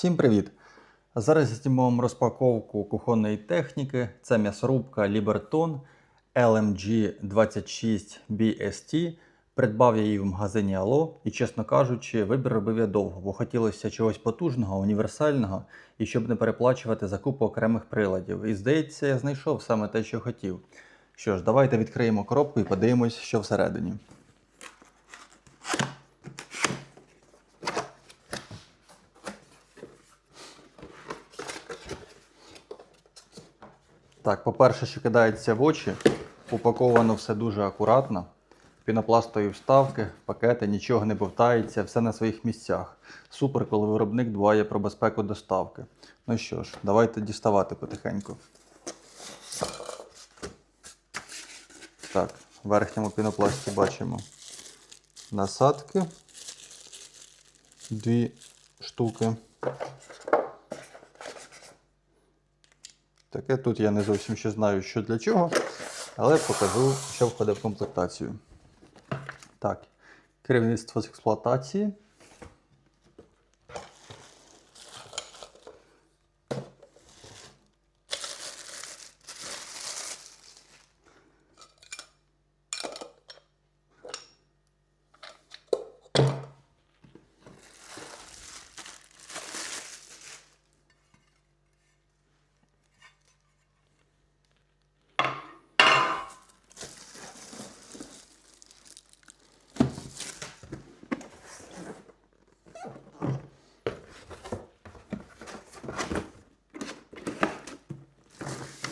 Всім привіт! Зараз знімемо вам розпаковку кухонної техніки. Це м'ясорубка Liberton LMG 26 BST. Придбав я її в магазині Ало і, чесно кажучи, вибір робив я довго, бо хотілося чогось потужного, універсального і щоб не переплачувати закупу окремих приладів. І здається, я знайшов саме те, що хотів. Що ж, давайте відкриємо коробку і подивимось, що всередині. Так, по-перше, що кидається в очі, упаковано все дуже акуратно. Пінопластові вставки, пакети, нічого не бовтається, все на своїх місцях. Супер, коли виробник дбає про безпеку доставки. Ну що ж, давайте діставати потихеньку. Так, в верхньому пінопласті бачимо насадки. Дві штуки. Таке тут я не зовсім ще знаю, що для чого, але покажу, що входить в комплектацію. Так, керівництво з експлуатації.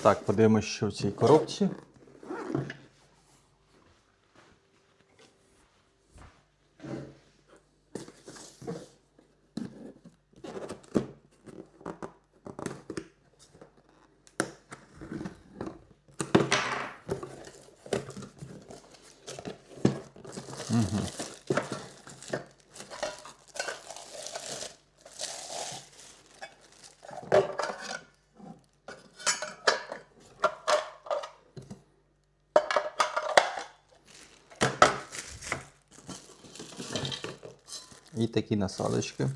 Так, подивимось, що в цій коробці. І такі насадочки.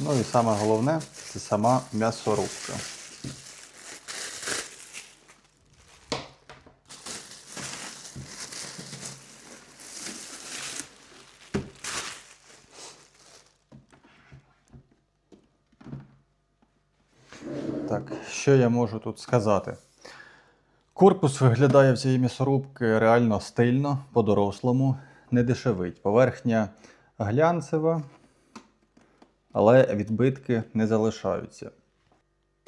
Ну і саме головне це сама м'ясорубка. Так, що я можу тут сказати? Корпус виглядає в цієї м'ясорубки реально стильно, по-дорослому, не дешевить. Поверхня глянцева, але відбитки не залишаються.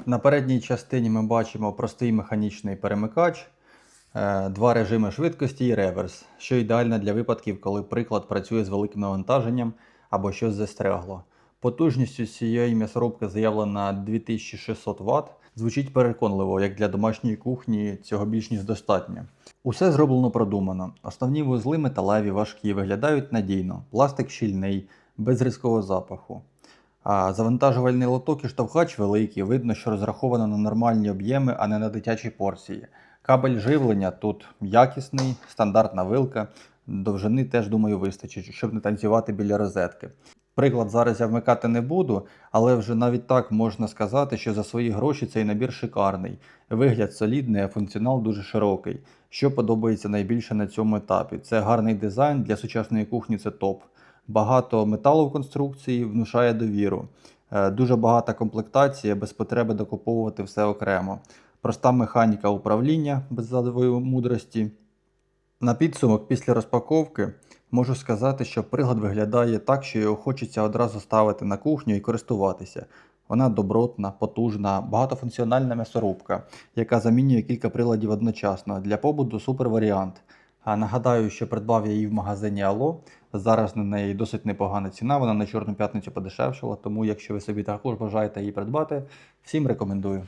На передній частині ми бачимо простий механічний перемикач, е, два режими швидкості і реверс, що ідеально для випадків, коли приклад працює з великим навантаженням або щось застрягло. Потужністю цієї м'ясорубки заявлена 2600 Вт. Звучить переконливо, як для домашньої кухні цього більш ніж достатньо. Усе зроблено продумано. Основні вузли металеві, важкі, виглядають надійно, пластик щільний, без різкого запаху. А завантажувальний лоток і штовхач великий, видно, що розраховано на нормальні об'єми, а не на дитячі порції. Кабель живлення тут якісний, стандартна вилка. Довжини теж, думаю, вистачить, щоб не танцювати біля розетки. Приклад зараз я вмикати не буду, але вже навіть так можна сказати, що за свої гроші цей набір шикарний. Вигляд солідний, а функціонал дуже широкий. Що подобається найбільше на цьому етапі? Це гарний дизайн для сучасної кухні, це топ. Багато металу в конструкції внушає довіру. Е, Дуже багата комплектація, без потреби докуповувати все окремо. Проста механіка управління без задової мудрості. На підсумок після розпаковки можу сказати, що прилад виглядає так, що його хочеться одразу ставити на кухню і користуватися. Вона добротна, потужна, багатофункціональна м'ясорубка, яка замінює кілька приладів одночасно. Для побуту супер варіант. А нагадаю, що придбав я її в магазині Ало. Зараз на неї досить непогана ціна. Вона на Чорну п'ятницю подешевшала, тому якщо ви собі також бажаєте її придбати, всім рекомендую.